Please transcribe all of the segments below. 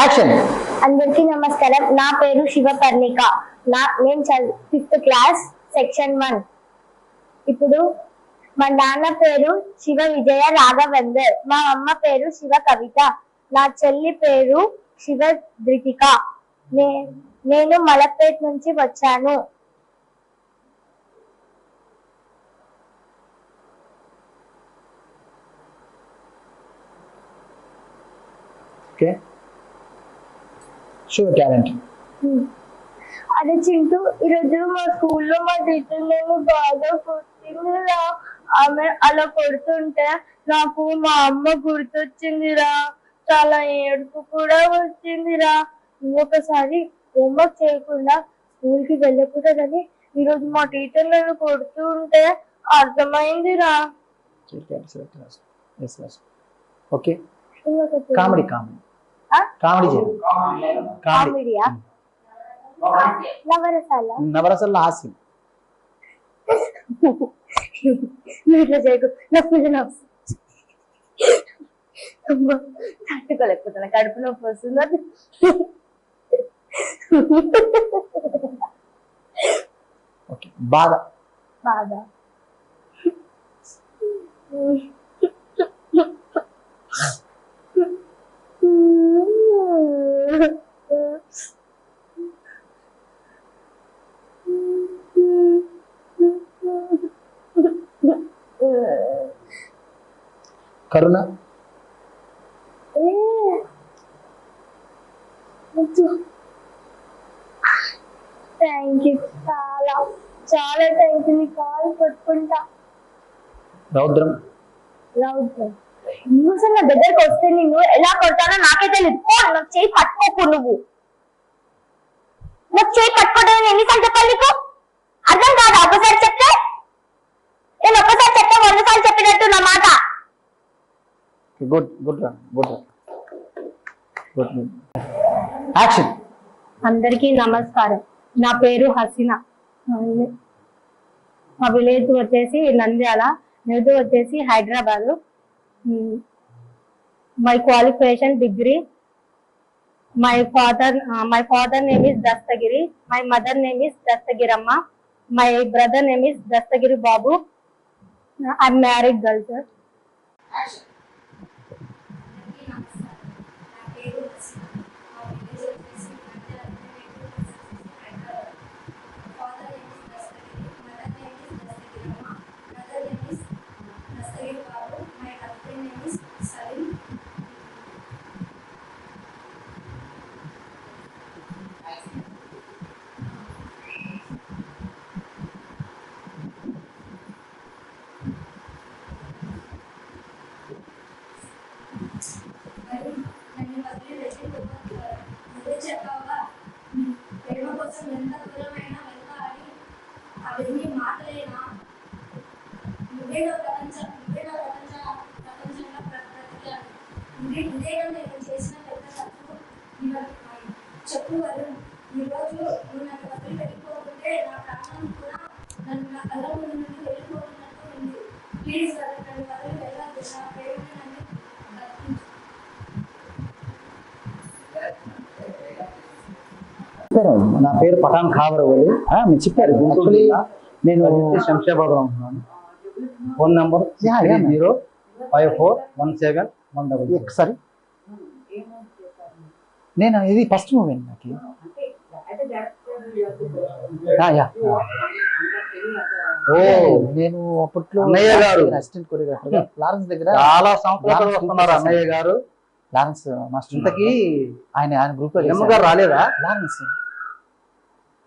Action అందరికీ నమస్కారం. నా పేరు శివపర్ణిక నా నేను ఫిఫ్త్ క్లాస్ సెక్షన్ వన్ ఇప్పుడు మా నాన్న పేరు శివ విజయ రాఘవేందర్. మా అమ్మ పేరు శివ కవిత. నా చెల్లి పేరు శివ ధృతిక నేను మలపేట్ నుంచి వచ్చాను. ఓకే షో టాలెంట్ అదే చింటూ ఈరోజు మా స్కూల్లో మా టీచర్ నేను బాగా కొట్టిందిరా ఆమె అలా కొడుతుంటే నాకు మా అమ్మ గుర్తొచ్చిందిరా. చాలా ఏడుపు కూడా వచ్చిందిరా. ఇంకొకసారి హోంవర్క్ చేయకుండా స్కూల్కి వెళ్ళకూడదని ఈరోజు మా టీచర్ నన్ను కొడుతూ ఉంటే అర్థమైందిరా okay comedy comedy comedy comedy. నవరసల్లో హాస్యం. తట్టుకోలేకపోతున్నా. కడుపు నొప్పి వస్తుంది? ఓకే బాధ. కరుణ? థ్యాంక్ యూ చాలా చాలా థ్యాంక్ యూ కాలు పట్టుకుంటా రౌద్రం. రౌద్రం. ఇంకోసారి నా దగ్గరకు వస్తే నేను ఎలా కొడతానో నాకే తెలియదు నాకు చేయి పట్టుకోకు నువ్వు. నాకు చేయి పట్టుకోవడం ఎన్నిసార్లు చెప్పాలి నీకు? అర్థం కాదా? ఒకసారి చెప్తే? నేను ఒక్కసారి చెప్తే వంద సార్లు చెప్పినట్టు నా మాట. గుడ్ గుడ్ రా గుడ్ రా. Good good action. అందరికీ నమస్కారం. నా పేరు హసీనా. మా విలేజ్ వచ్చేసి నంద్యాల. నేటివ్ వచ్చేసి Hyderabad. My qualification degree my father my father name is Dastagiri. My mother name is Dastagiramma. My brother name is Dastagiri Babu. I married girl sir మరి నన్ను వదిలి వెళ్ళిపోవద్దు. నువ్వే చెప్పావా ప్రేమ కోసం ఎంత దూరమైనా వెళ్తా అని అవన్నీ మాటలేనా నా ప్రపంచం నువ్వే నా ప్రపంచ ప్రపంచంలో ప్ర- బ్రతికాను నువ్వే ఇదేనా నేను చేసిన పెద్ద తప్పు ఇవన్నీ చెప్పు వరుణ్ ఈరోజు నువ్వు నన్ను వదిలి వెళ్ళిపోతుంటే నా ప్రాణం కూడా నన్ను నా కళ్ళ ముందు నుండి వెళ్ళిపోతున్నట్టు ఉంది ప్లీజ్ వరుణ్ నన్ను వదిలి వెళ్ళొద్దు నా ప్రేమని నన్ను బతికించు నా పేరు పఠాన్ ఖాబరవలి మీరు చెప్పారు నేను శంషాబాద్లో ఉంటున్నాను. Phone number. Zero five four one seven one double ఒకసారి నేను ఇది ఫస్ట్ మూవీ నాకు. యా. ఓ. నేను అప్పట్లో అన్నయ్య గారు. అసిస్టెంట్ కొరియోగ్రాఫర్ లారెన్స్ దగ్గర. చాలా సంవత్సరాలు వస్తున్నారు అన్నయ్య గారు. లారెన్స్ మాస్టర్ ఇంతకీ ఆయన ఆయన గ్రూప్లో గారు రాలేదా? లారెన్స్.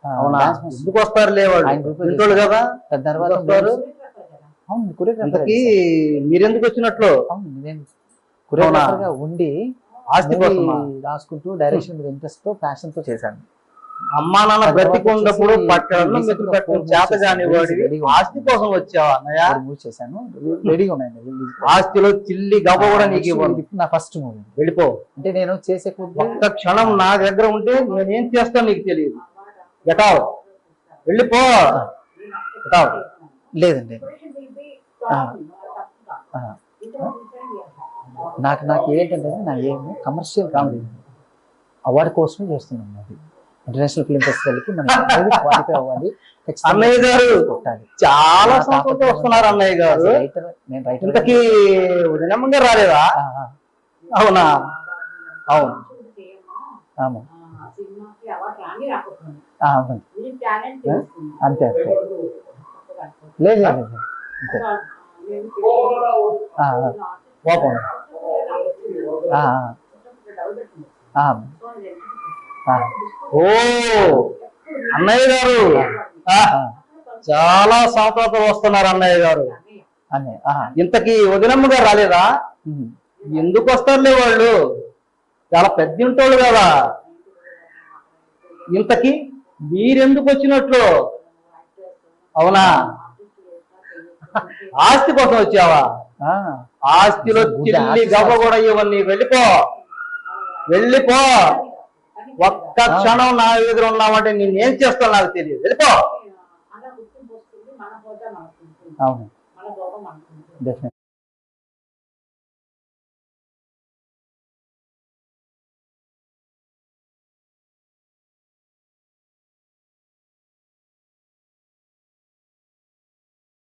అవునా. ఎందుకు వస్తారు లేవాడు ఆయన గ్రూప్ కదా. తర్వాత ఎందుకు వస్తారు? అవును కొరియోగ్రాఫర్ ఇంతకీ మీరెందుకు వచ్చినట్లు? అవును నేను కొరియోగ్రాఫర్గా ఉండి ఆస్తి కోసమా? రాసుకుంటూ డైరెక్షన్ మీద ఇంట్రెస్ట్తో ప్యాషన్తో చేశాను. అమ్మా నాన్న బ్రతికున్నప్పుడు వచ్చేసి పట్టణంలో recent మెతుకు గా పెట్టడం four చేత movies కాని చేశాను. వాడివి. Ready గా ఆస్తి కోసం వచ్చావా అన్నయ్య? మూవీ చేశాను. రెడీగా ఉన్నాయి release కి. ఆస్తిలో చిల్లి గవ్వ కూడా నీకు ఇది నా ఫస్ట్ మూవీ వెళ్ళిపో. అంటే నేను చేసే ఒక్క క్షణం నా దగ్గర ఉంటే నేనేం చేస్తాను నీకు తెలియదు. గెటావ్ వెళ్ళిపో. గెటావ్ లేదండి. నాకు నాకు ఏంటంటే నా ఏం కమర్షియల్ కామెడీ. అవార్డు కోసమే చేస్తున్నాం అది ఇంటర్నేషనల్ ఫిల్మ్ ఫెస్టివల్కి మనం క్వాలిఫై అవ్వాలి. అన్నయ్య గారు కొట్టాలి. చాలా సంతోషంతో వస్తున్నారు అన్నయ్య గారు. రైటర్ నేను రైటర్ ఇంతకీ ఉదయం గారు రాలేదా? అవునా? అవును. అవును. అంతే అంతే. లేదు ఆ, ఓ! అన్నయ్య గారు. చాలా సంతోషంతో వస్తున్నారు అన్నయ్య గారు. అనే ఇంతకీ వదినమ్మ గారు రాలేదా. ఎందుకు వస్తారులే వాళ్ళు? చాలా పెద్ద ఇంటోళ్ళు కదా. ఇంతకీ మీరెందుకు వచ్చినట్లు? అవునా? ఆస్తి కోసం వచ్చావా? ఆ, ఆస్తిలో చిల్లి గవ్వ కూడా ఇవన్నీ వెళ్ళిపో. వెళ్ళిపో. ఒక్క క్షణం నా ఎదురు ఉన్నావంటే నేనేం చేస్తాను నాకు తెలియదు. వెళ్ళిపో. అవును.